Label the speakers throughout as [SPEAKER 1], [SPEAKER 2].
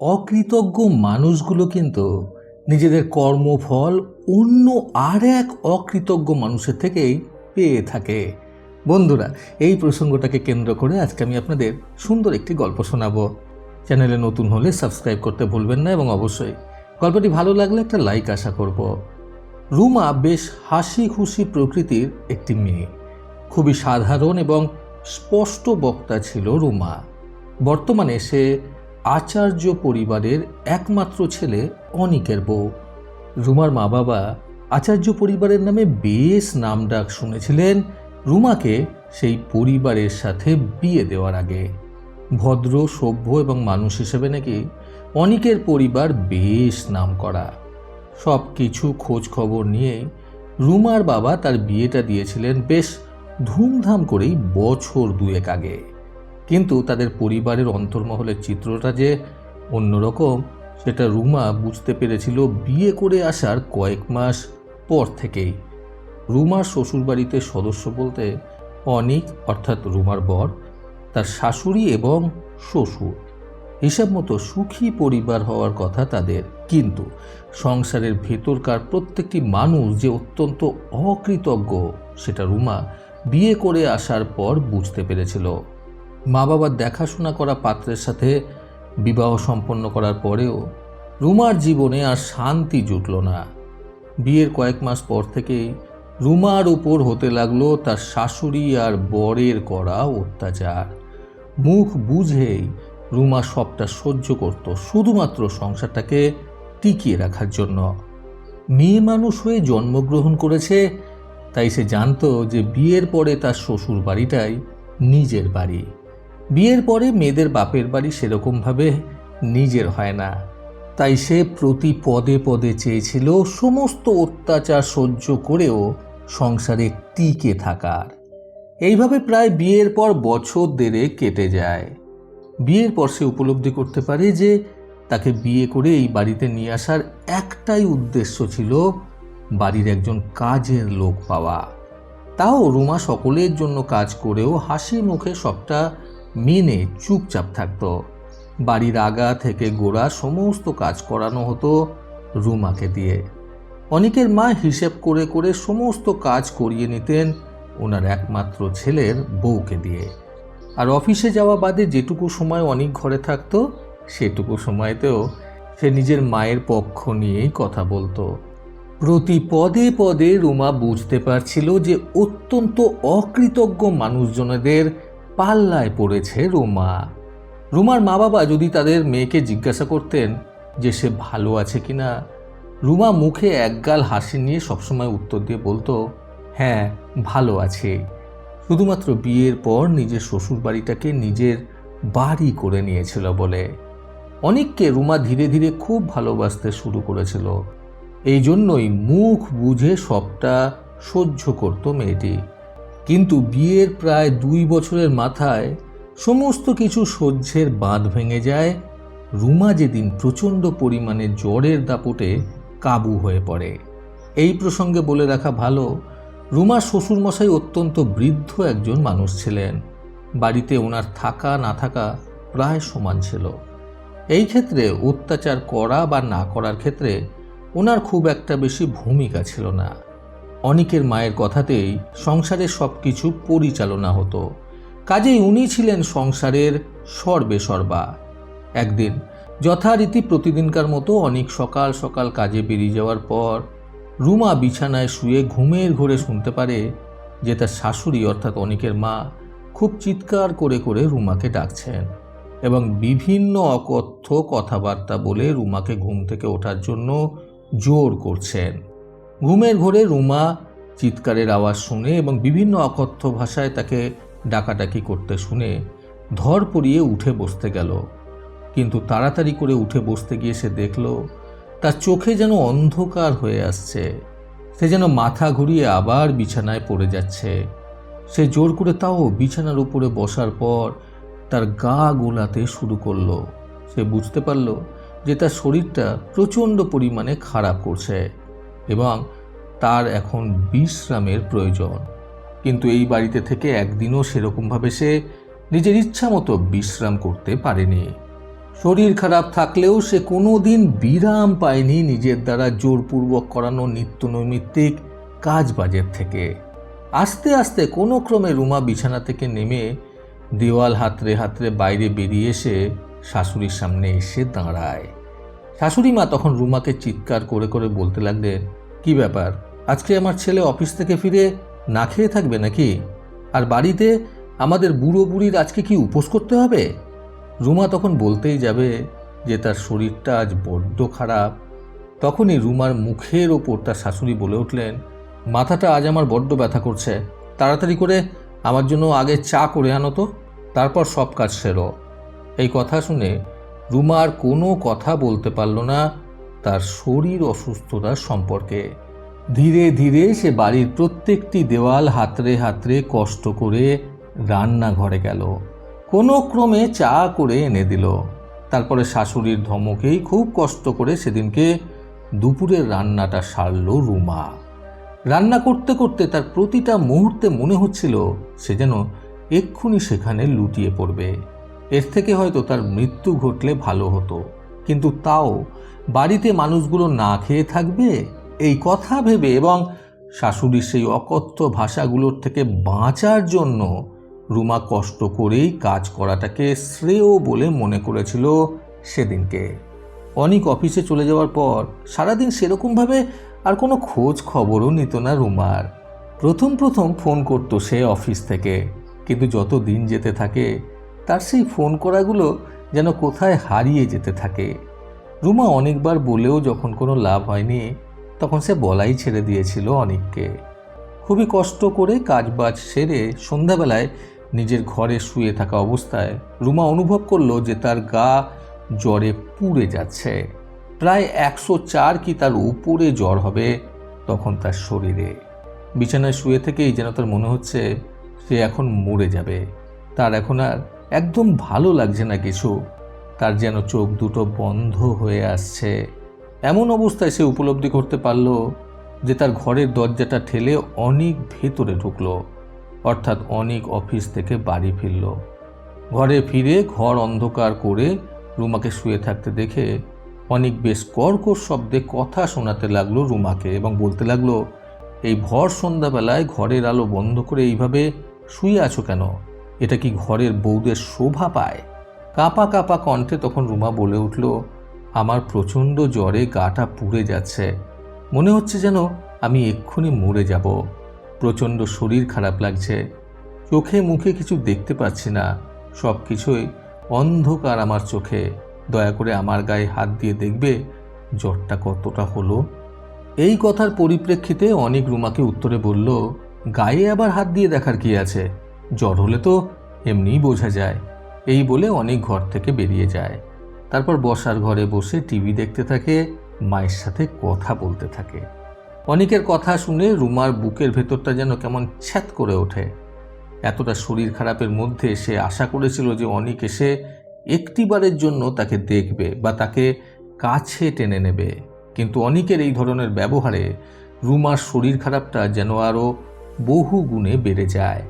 [SPEAKER 1] অকৃতজ্ঞ মানুষগুলো কিন্তু নিজেদের কর্মফল অন্য আর এক অকৃতজ্ঞ মানুষের থেকেই পেয়ে থাকে। বন্ধুরা, এই প্রসঙ্গটাকে কেন্দ্র করে আজকে আমি আপনাদের সুন্দর একটি গল্প শোনাবো। চ্যানেলে নতুন হলে সাবস্ক্রাইব করতে ভুলবেন না এবং অবশ্যই গল্পটি ভালো লাগলে একটা লাইক আশা করব। রুমা বেশ হাসি খুশি প্রকৃতির একটি মেয়ে। খুবই সাধারণ এবং স্পষ্ট বক্তা ছিল রুমা। বর্তমানে সে আচার্য পরিবারের একমাত্র ছেলে অনিকের বউ। রুমার মা বাবা আচার্য পরিবারের নামে বেশ নামডাক শুনেছিলেন রুমাকে সেই পরিবারের সাথে বিয়ে দেওয়ার আগে। ভদ্র, সভ্য এবং মানুষ হিসেবে নাকি অনিকের পরিবার বেশ নাম করা। সব কিছু খোঁজ খবর নিয়ে রুমার বাবা তার বিয়েটা দিয়েছিলেন বেশ ধুমধাম করেই বছর দুয়েক আগে। কিন্তু তাদের পরিবারের অন্তর্মহলের চিত্রটা যে অন্যরকম, সেটা রুমা বুঝতে পেরেছিল বিয়ে করে আসার কয়েক মাস পর থেকেই। রুমার শ্বশুরবাড়িতে সদস্য বলতে অনিক, অর্থাৎ রুমার বর, তার শাশুড়ি এবং শ্বশুর। হিসাব মতো সুখী পরিবার হওয়ার কথা তাদের। কিন্তু সংসারের ভেতরকার প্রত্যেকটি মানুষ যে অত্যন্ত অকৃতজ্ঞ, সেটা রুমা বিয়ে করে আসার পর বুঝতে পেরেছিল। মা বাবার দেখাশোনা করা পাত্রের সাথে বিবাহ সম্পন্ন করার পরেও রুমার জীবনে আর শান্তি জুটল না। বিয়ের কয়েক মাস পর থেকেই রুমার উপর হতে লাগল তার শাশুড়ি আর বরের করা অত্যাচার। মুখ বুঝেই রুমা সবটা সহ্য করত শুধুমাত্র সংসারটাকে টিকিয়ে রাখার জন্য। মেয়ে মানুষ হয়ে জন্মগ্রহণ করেছে, তাই সে জানতো যে বিয়ের পরে তার শ্বশুর বাড়িটাই নিজের বাড়ি। বিয়ের পরে মেয়েদের বাপের বাড়ি সেরকমভাবে নিজের হয় না। তাই সে প্রতি পদে পদে চেয়েছিল সমস্ত অত্যাচার সহ্য করেও সংসারে টিকে থাকার। এইভাবে প্রায় বিয়ের পর বছর দেড়ে কেটে যায়। বিয়ের পর সে উপলব্ধি করতে পারে যে তাকে বিয়ে করে এই বাড়িতে নিয়ে আসার একটাই উদ্দেশ্য ছিল বাড়ির একজন কাজের লোক পাওয়া। তাও রুমা সকলের জন্য কাজ করেও হাসি মুখে সবটা মেনে চুপচাপ থাকতো। বাড়ির আগা থেকে গোড়া সমস্ত কাজ করানো হতো রুমাকে দিয়ে। অনেকের মা হিসেব করে করে সমস্ত কাজ করিয়ে নিতেন ওনার একমাত্র ছেলের বউকে দিয়ে। আর অফিসে যাওয়া বাদে যেটুকু সময় অনেক ঘরে থাকতো, সেটুকু সময়তেও সে নিজের মায়ের পক্ষ নিয়েই কথা বলতো। প্রতি পদে পদে রুমা বুঝতে পারছিল যে অত্যন্ত অকৃতজ্ঞ মানুষজনেদের পাল্লায় পড়েছে রুমা। রুমার মা বাবা যদি তাদের মেয়েকে জিজ্ঞাসা করতেন যে সে ভালো আছে কি না রুমা মুখে একগাল হাসি নিয়ে সবসময় উত্তর দিয়ে বলতো হ্যাঁ ভালো আছে। শুধুমাত্র বিয়ের পর নিজের শ্বশুর বাড়িটাকে নিজের বাড়ি করে নিয়েছিল বলে। অনেককে রুমা ধীরে ধীরে খুব ভালোবাসতে শুরু করেছিল। এই জন্যই মুখ বুঝে সবটা সহ্য করত মেয়েটি। কিন্তু বিয়ের প্রায় দুই বছরের মাথায় সমস্ত কিছু সহ্যের বাঁধ ভেঙে যায়। রুমা যেদিন প্রচণ্ড পরিমাণে জ্বরের দাপটে কাবু হয়ে পড়ে। এই প্রসঙ্গে বলে রাখা ভালো রুমার শ্বশুরমশাই অত্যন্ত বৃদ্ধ একজন মানুষ ছিলেন। বাড়িতে ওনার থাকা না থাকা প্রায় সমান ছিল। এই ক্ষেত্রে অত্যাচার করা বা না করার ক্ষেত্রে ওনার খুব একটা বেশি ভূমিকা ছিল না। অনিকের মায়ের কথাতেই সংসারের সব কিছু পরিচালনা হতো। কাজেই উনি ছিলেন সংসারের সর্বে সর্বা একদিন যথারীতি প্রতিদিনকার মতো অনেক সকাল সকাল কাজে বেরিয়ে যাওয়ার পর রুমা বিছানায় শুয়ে ঘুমের ঘোরে শুনতে পারে যে তার শাশুড়ি অর্থাৎ অনিকের মা খুব চিৎকার করে করে রুমাকে ডাকছেন এবং বিভিন্ন অকথ্য কথাবার্তা বলে রুমাকে ঘুম থেকে ওঠার জন্য জোর করছেন। ঘুমের ঘোরে রুমা চিৎকারের আওয়াজ শুনে এবং বিভিন্ন অকথ্য ভাষায় তাকে ডাকাডাকি করতে শুনে ধর পড়িয়ে উঠে বসতে গেল। কিন্তু তাড়াতাড়ি করে উঠে বসতে গিয়ে সে দেখল, তার চোখে যেন অন্ধকার হয়ে আসছে। সে যেন মাথা ঘুরিয়ে আবার বিছানায় পড়ে যাচ্ছে। সে জোর করে তাও বিছানার উপরে বসার পর তার গা গোলাতে শুরু করল। সে বুঝতে পারল যে তার শরীরটা প্রচণ্ড পরিমাণে খারাপ করছে। এবং তার এখন বিশ্রামের প্রয়োজন। কিন্তু এই বাড়িতে থেকে একদিনও সেরকমভাবে সে নিজের ইচ্ছা মতো বিশ্রাম করতে পারেনি। শরীর খারাপ থাকলেও সে কোনো দিন বিরাম পায়নি নিজের দ্বারা জোরপূর্বক করানো নিত্য নৈমিত্তিক কাজ বাজের থেকে। আস্তে আস্তে কোনো ক্রমে রুমা বিছানা থেকে নেমে দেওয়াল হাতড়ে হাতড়ে বাইরে বেরিয়ে এসে শাশুড়ির সামনে এসে দাঁড়ায়। শাশুড়ি মা তখন রুমাকে চিৎকার করে করে বলতে লাগলেন কি ব্যাপার? আজকে আমার ছেলে অফিস থেকে ফিরে না খেয়ে থাকবে নাকি? আর বাড়িতে আমাদের বুড়ো বুড়ির আজকে কি উপোস করতে হবে? রুমা তখন বলতেই যাবে যে তার শরীরটা আজ বড্ড খারাপ। তখনই রুমার মুখের ওপর তার শাশুড়ি বলে উঠলেন, মাথাটা আজ আমার বড্ড ব্যথা করছে। তাড়াতাড়ি করে আমার জন্য আগে চা করে আনো তো, তারপর সব কাজ সেরো। এই কথা শুনে রুমা আর কোনো কথা বলতে পারল না তার শরীর অসুস্থতার সম্পর্কে। ধীরে ধীরে সে বাড়ির প্রত্যেকটি দেওয়াল হাতড়ে হাতড়ে কষ্ট করে রান্নাঘরে গেল। কোনো ক্রমে চা করে এনে দিল। তারপরে শাশুড়ির ধমকেই খুব কষ্ট করে সেদিনকে দুপুরের রান্নাটা সারল রুমা। রান্না করতে করতে তার প্রতিটা মুহূর্তে মনে হচ্ছিল সে যেন এক্ষুনি সেখানে লুটিয়ে পড়বে। এর থেকে হয়তো তার মৃত্যু ঘটলে ভালো হতো। কিন্তু তাও বাড়িতে মানুষগুলো না খেয়ে থাকবে? এই কথা ভেবে এবং শাশুড়ির সেই অকথ্য ভাষাগুলোর থেকে বাঁচার জন্য রুমা কষ্ট করেই কাজ করাটাকে শ্রেয় বলে মনে করেছিল সেদিনকে। অনেক অফিসে চলে যাওয়ার পর সারাদিন সেরকমভাবে আর কোনো খোঁজ খবরও নিত না রুমার। প্রথম প্রথম ফোন করতো সে অফিস থেকে, কিন্তু যত দিন যেতে থাকে তার সেই ফোন করাগুলো যেন কোথায় হারিয়ে যেতে থাকে। রুমা অনেকবার বলেও যখন কোনো লাভ হয়নি, তখন সে বলাই ছেড়ে দিয়েছিল অনেককে। খুবই কষ্ট করে কাজবাজ সেরে সন্ধ্যাবেলায় নিজের ঘরে শুয়ে থাকা অবস্থায় রুমা অনুভব করল যে তার গা জ্বরে পুড়ে যাচ্ছে। প্রায় একশো চার কি তার উপরে জ্বর হবে তখন তার শরীরে। বিছানায় শুয়ে থেকেই যেন তার মনে হচ্ছে সে এখন মরে যাবে। তার এখন আর একদম ভালো লাগছে না কিছু। তার যেন চোখ দুটো বন্ধ হয়ে আসছে। এমন অবস্থায় সে উপলব্ধি করতে পারল যে তার ঘরের দরজাটা ঠেলে অনেক ভেতরে ঢুকলো, অর্থাৎ অনেক অফিস থেকে বাড়ি ফিরল। ঘরে ফিরে ঘর অন্ধকার করে রুমাকে শুয়ে থাকতে দেখে অনেক বেশ কর্কশ শব্দে কথা শোনাতে লাগল রুমাকে এবং বলতে লাগল, এই ভর সন্ধ্যাবেলায় ঘরের আলো বন্ধ করে এইভাবে শুয়ে আছো কেন? এটা কি ঘরের বউদের শোভা পায়? কাপা কাপা কণ্ঠে তখন রুমা বলে উঠল, আমার প্রচণ্ড জ্বরে গাটা পুড়ে যাচ্ছে। মনে হচ্ছে যেন আমি এক্ষুনি মরে যাব। প্রচণ্ড শরীর খারাপ লাগছে। চোখে মুখে কিছু দেখতে পাচ্ছি না। সব কিছুই অন্ধকার আমার চোখে। দয়া করে আমার গায়ে হাত দিয়ে দেখবে জ্বরটা কতটা হলো? এই কথার পরিপ্রেক্ষিতে অনেক রুমাকে উত্তরে বলল, গায়ে আবার হাত দিয়ে দেখার কি আছে? জ্বর হলে তো এমনিই বোঝা যায়। এই বলে অনেক ঘর থেকে বেরিয়ে যায়। তারপর বসার ঘরে বসে টিভি দেখতে থাকে, মায়ের সাথে কথা বলতে থাকে। অনেকের কথা শুনে রুমার বুকের ভেতরটা যেন কেমন ছ্যাত করে ওঠে। এতটা শরীর খারাপের মধ্যে সে আশা করেছিল যে অনেক এসে একটিবারের জন্য তাকে দেখবে বা তাকে কাছে টেনে নেবে। কিন্তু অনেকের এই ধরনের ব্যবহারে রুমার শরীর খারাপটা যেন আরও বহু গুণে বেড়ে যায়।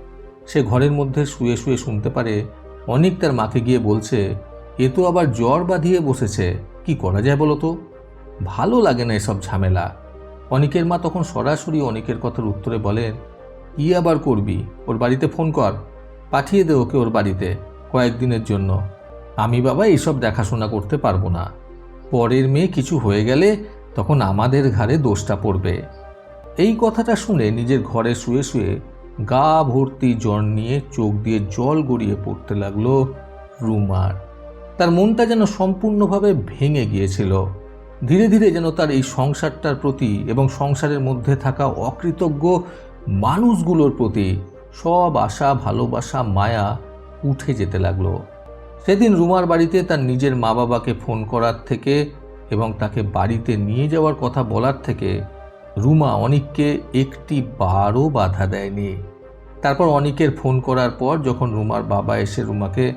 [SPEAKER 1] সে ঘরের মধ্যে শুয়ে শুয়ে শুনতে পারে, অনেক তার মাকে গিয়ে বলছে, এ তো আবার জ্বর বাঁধিয়ে বসেছে, কি করা যায় বলো তো? ভালো লাগে না এসব ঝামেলা। অনেকের মা তখন সরাসরি অনেকের কথার উত্তরে বলেন, কি আবার করবি? ওর বাড়িতে ফোন কর। পাঠিয়ে দে ওকে ওর বাড়িতে কয়েকদিনের জন্য। আমি বাবা এইসব দেখাশোনা করতে পারব না। পরের মেয়ে কিছু হয়ে গেলে তখন আমাদের ঘাড়ে দোষটা পড়বে। এই কথাটা শুনে নিজের ঘরে শুয়ে শুয়ে গা ভর্তি জ্বর নিয়ে চোখ দিয়ে জল গড়িয়ে পড়তে লাগল রুমার। তার মনটা যেন সম্পূর্ণভাবে ভেঙে গিয়েছিল। ধীরে ধীরে যেন তার এই সংসারটার প্রতি এবং সংসারের মধ্যে থাকা অকৃতজ্ঞ মানুষগুলোর প্রতি সব আশা, ভালোবাসা, মায়া উঠে যেতে লাগল। সেদিন রুমার বাড়িতে তার নিজের মা বাবাকে ফোন করার থেকে এবং তাকে বাড়িতে নিয়ে যাওয়ার কথা বলার থেকে রুমা অনিককে একটি বারও বাধা দেয়নি। তারপর অনিকের ফোন করার পর যখন রুমার বাবা এসে রুমাকে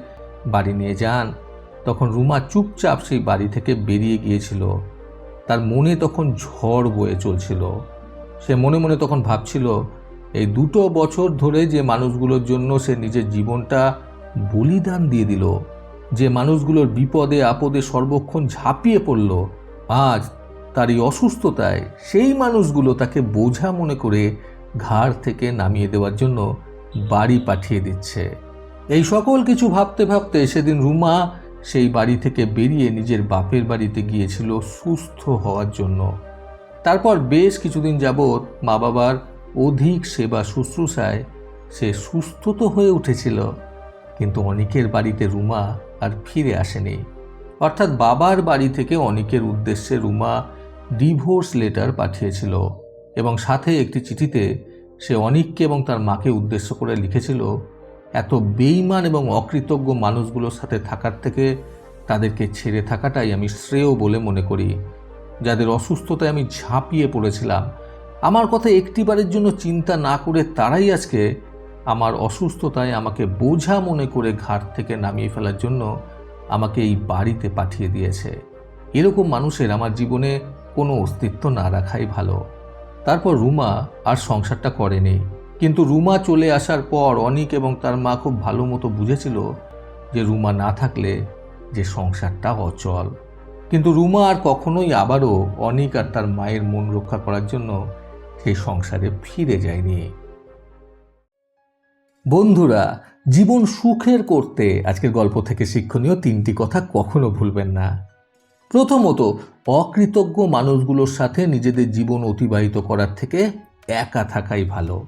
[SPEAKER 1] বাড়ি নিয়ে যান, তখন রুমা চুপচাপ সেই বাড়ি থেকে বেরিয়ে গিয়েছিল। তার মনে তখন ঝড় বয়ে চলছিল। সে মনে মনে তখন ভাবছিল, এই দুটো বছর ধরে যে মানুষগুলোর জন্য সে নিজের জীবনটা বলিদান দিয়ে দিল, যে মানুষগুলোর বিপদে আপদে সর্বক্ষণ ঝাঁপিয়ে পড়ল, আজ তার এই অসুস্থতায় সেই মানুষগুলো তাকে বোঝা মনে করে ঘাড় থেকে নামিয়ে দেওয়ার জন্য বাড়ি পাঠিয়ে দিচ্ছে। এই সকল কিছু ভাবতে ভাবতে সেদিন রুমা সেই বাড়ি থেকে বেরিয়ে নিজের বাপের বাড়িতে গিয়েছিল সুস্থ হওয়ার জন্য। তারপর বেশ কিছুদিন যাবৎ মা বাবার অধিক সেবা শুশ্রূষায় সে সুস্থ তো হয়ে উঠেছিল, কিন্তু অনিকের বাড়িতে রুমা আর ফিরে আসেনি। অর্থাৎ বাবার বাড়ি থেকে অনিকের উদ্দেশ্যে রুমা ডিভোর্স লেটার পাঠিয়েছিল এবং সাথে একটি চিঠিতে সে অনিককে এবং তার মাকে উদ্দেশ্য করে লিখেছিল, এত বেইমান এবং অকৃতজ্ঞ মানুষগুলোর সাথে থাকার থেকে তাদেরকে ছেড়ে থাকাটাই আমি শ্রেয় বলে মনে করি। যাদের অসুস্থতায় আমি ঝাঁপিয়ে পড়েছিলাম। আমার কথা একটিবারের জন্য চিন্তা না করে তারাই আজকে আমার অসুস্থতায় আমাকে বোঝা মনে করে ঘাট থেকে নামিয়ে ফেলার জন্য আমাকে এই বাড়িতে পাঠিয়ে দিয়েছে। এরকম মানুষের আমার জীবনে কোনো অস্তিত্ব না রাখাই ভালো। তারপর রুমা আর সংসারটা করেনি। কিন্তু রুমা চলে আসার পর অনিক এবং তার মা খুব ভালো মতো বুঝেছিল যে রুমা না থাকলে যে সংসারটা অচল। কিন্তু রুমা আর কখনোই আবারও অনিক আর তার মায়ের মন রক্ষা করার জন্য সেই সংসারে ফিরে যায়নি। বন্ধুরা, জীবন সুখের করতে আজকের গল্প থেকে শিক্ষণীয় তিনটি কথা কখনো ভুলবেন না। প্রথমত, অকৃতজ্ঞ মানুষগুলোর সাথে নিজেদের জীবন অতিবাহিত করার থেকে একা থাকাই ভালো।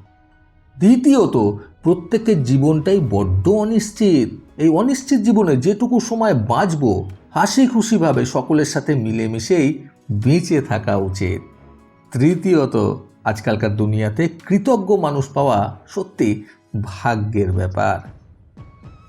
[SPEAKER 1] দ্বিতীয়ত, প্রত্যেকের জীবনটাই বড্ড অনিশ্চিত। এই অনিশ্চিত জীবনে যেটুকু সময় বাঁচব হাসি খুশিভাবে সকলের সাথে মিলেমিশেই বেঁচে থাকা উচিত। তৃতীয়ত, আজকালকার দুনিয়াতে কৃতজ্ঞ মানুষ পাওয়া সত্যি ভাগ্যের ব্যাপার।